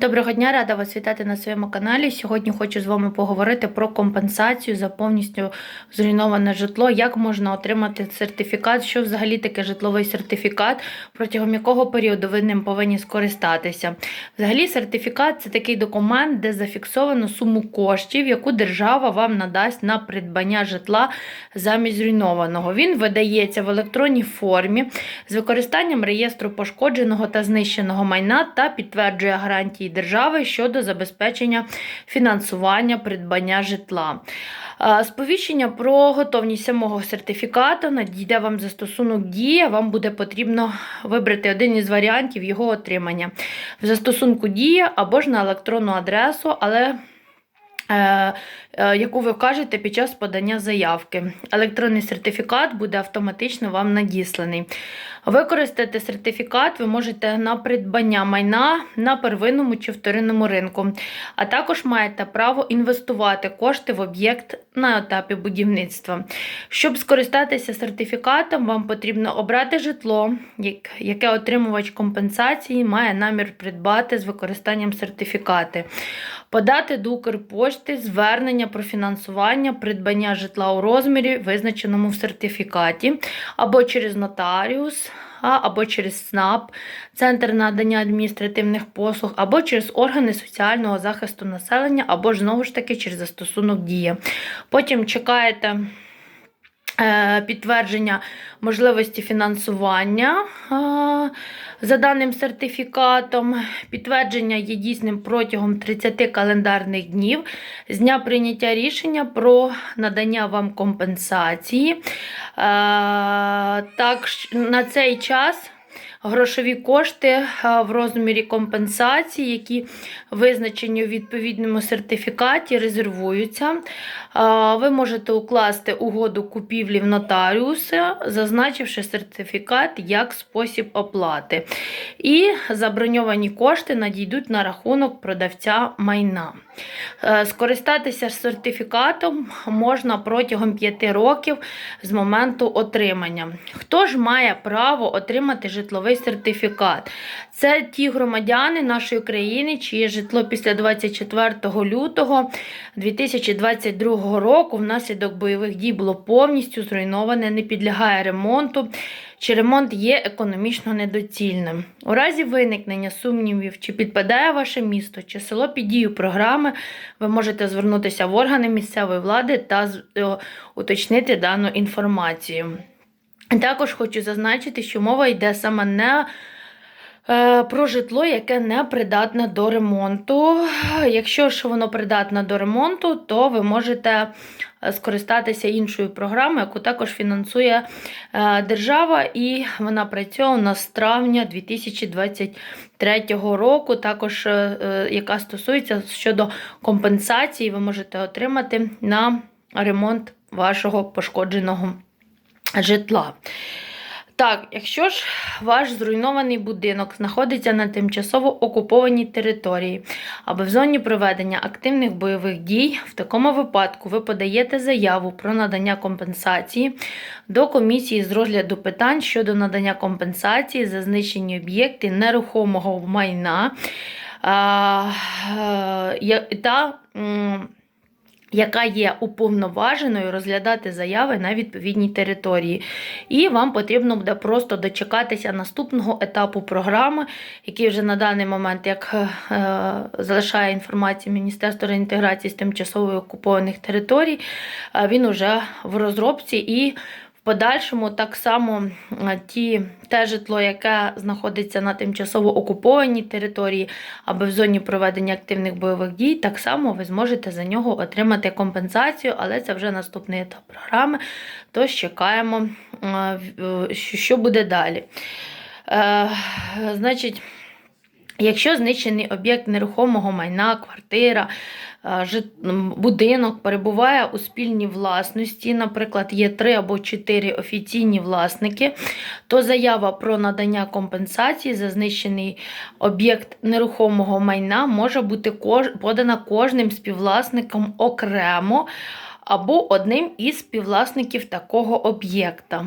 Доброго дня, рада вас вітати на своєму каналі. Сьогодні хочу з вами поговорити про компенсацію за повністю зруйноване житло, як можна отримати сертифікат, що взагалі таке житловий сертифікат, протягом якого періоду ви ним повинні скористатися. Взагалі, сертифікат це такий документ, де зафіксовано суму коштів, яку держава вам надасть на придбання житла замість зруйнованого. Він видається в електронній формі з використанням реєстру пошкодженого та знищеного майна та підтверджує гарантії держави щодо забезпечення фінансування придбання житла. Сповіщення про готовність самого сертифікату надійде вам застосунок дія. Вам буде потрібно вибрати один із варіантів його отримання в застосунку дія або ж на електронну адресу, але е, е, яку ви вкажете під час подання заявки. Електронний сертифікат буде автоматично вам надісланий. Використати сертифікат ви можете на придбання майна на первинному чи вторинному ринку, а також маєте право інвестувати кошти в об'єкт на етапі будівництва. Щоб скористатися сертифікатом, вам потрібно обрати житло, яке отримувач компенсації має намір придбати з використанням сертифікати, подати до Укрпошти звернення про фінансування придбання житла у розмірі, визначеному в сертифікаті, або через нотаріус, або через СНАП, Центр надання адміністративних послуг, або через органи соціального захисту населення, або ж знову ж таки через застосунок Дія. Потім чекаєте. е, Підтвердження можливості фінансування за даним сертифікатом. Підтвердження є дійсним протягом 30 календарних днів з дня прийняття рішення про надання вам компенсації. Е, Так, на цей час грошові кошти е, в розмірі компенсації, які визначені у відповідному сертифікаті, резервуються. Е, Ви можете укласти угоду купівлі в нотаріуса, зазначивши сертифікат як спосіб оплати. І заброньовані кошти надійдуть на рахунок продавця майна. Е, Скористатися сертифікатом можна протягом 5 років з моменту отримання. Хто ж має право отримати житловий сертифікат? Це ті громадяни нашої країни, чиє житло після 24 лютого 2022 року внаслідок бойових дій було повністю зруйноване, не підлягає ремонту. Чи ремонт є економічно недоцільним. У разі виникнення сумнівів, чи підпадає ваше місто, чи село під дію програми, ви можете звернутися в органи місцевої влади та е, уточнити дану інформацію. Також хочу зазначити, що мова йде саме не е, про житло, яке не придатне до ремонту. Якщо ж воно придатне до ремонту, то ви можете е, скористатися іншою програмою, яку також фінансує е, держава, і вона працює у нас з травня 2023 року, також яка стосується щодо компенсації, ви можете отримати на ремонт вашого пошкодженого житла. Так, якщо ж ваш зруйнований будинок знаходиться на тимчасово окупованій території або в зоні проведення активних бойових дій, в такому випадку ви подаєте заяву про надання компенсації до комісії з розгляду питань щодо надання компенсації за знищені об'єкти нерухомого майна е, та. Яка є уповноваженою розглядати заяви на відповідній території. І вам потрібно буде просто дочекатися наступного етапу програми, який вже на даний момент, як е, залишає інформацію Міністерства реінтеграції з тимчасово окупованих територій, е, він уже в розробці і подальшому так само е, ті, те житло, яке знаходиться на тимчасово окупованій території або в зоні проведення активних бойових дій, так само ви зможете за нього отримати компенсацію, але це вже наступний етап програми. Тож чекаємо, е, е, що буде далі. Значить. Якщо знищений об'єкт нерухомого майна, квартира, е, будинок перебуває у спільній власності, наприклад, є три або чотири офіційні власники, то заява про надання компенсації за знищений об'єкт нерухомого майна може бути подана кожним співвласником окремо або одним із співвласників такого об'єкта.